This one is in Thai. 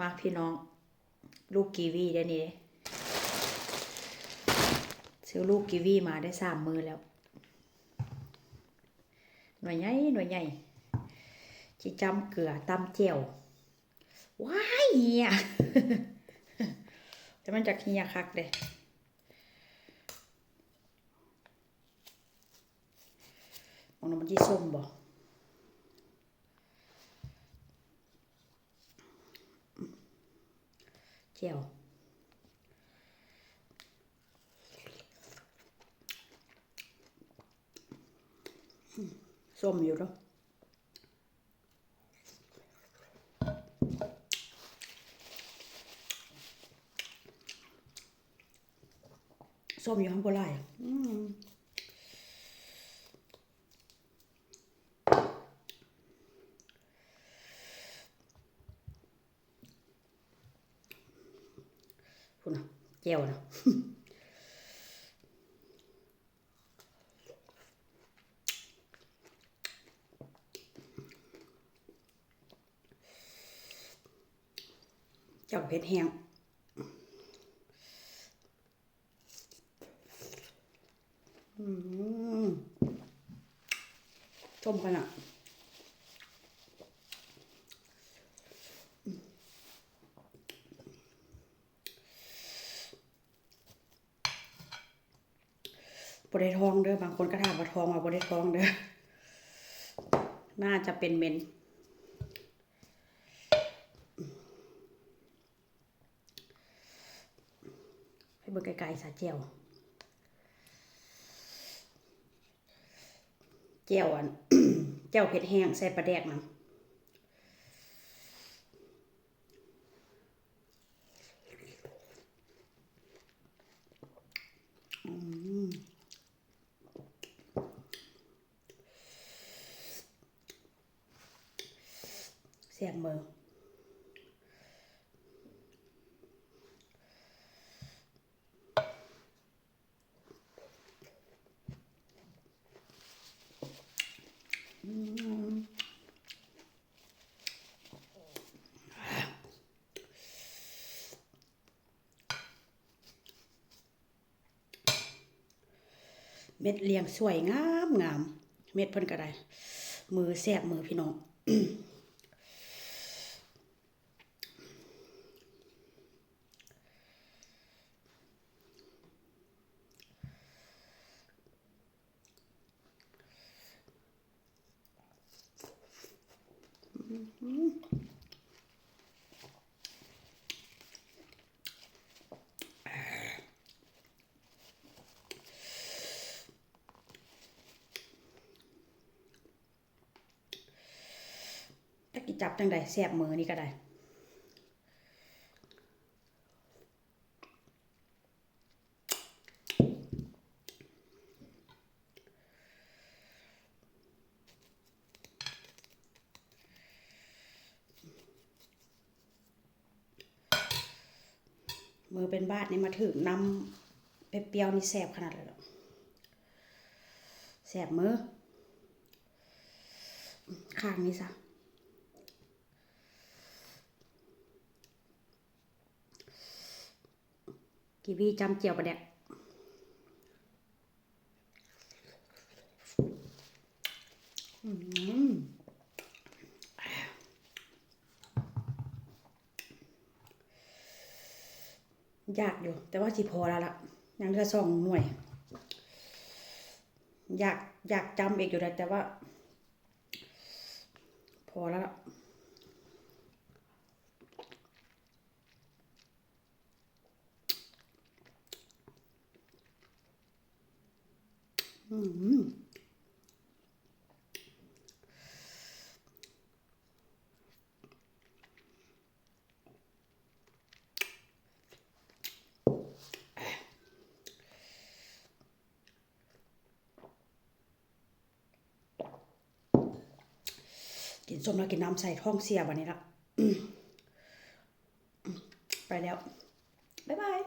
มาพี่น้อง ลูกกีวีได้นี่ซื้อลูกกีวีมาได้สามมือแล้ว หน่วยใหญ่หน่วยใหญ่จิจำเกลือตำเจียวว้ายเฮียแต่มันจากเฮียคักเลยมองน้ำมันจีส้มบ่ จียว ส้มอยู่แล้วส้มอยู่ข้างบนไหล่ คุณเจียวนะจ้าเผ็ดแห้งอืมชมกันอะ บริทองเด้อบางคนก็ถามว่าทองมาบริทองเด้อน่าจะเป็นเมนให้เบิ่งไกลๆสาเจียวเจียวอันเจียวเผ็ดแห้งใส่ปลาแดกมันอืม เสียงเม็ดเลียงสวยงามงาม เม็ดเพิ่นก็ได้ มือแสบมือพี่น้อง ตะกี้ จับจังใดแสบมือนี่ก็ได้มือเป็นบาดนี่มาถึงน้ำเปรี้ยวนี่แสบขนาดเลยหรอแสบมือข้างนี้ซะ กีวีจำเจียวประเด็กอืมยากอยู่ แต่ว่าสิพอแล้วล่ะยังเหลือสองหน่วย อยากอยากจำอีกอยู่แต่ว่า พอแล้วล่ะ กินส้มแล้วกินน้ำใส่ท้องเสียบันนี้ละไปแล้ว บ๊ายบาย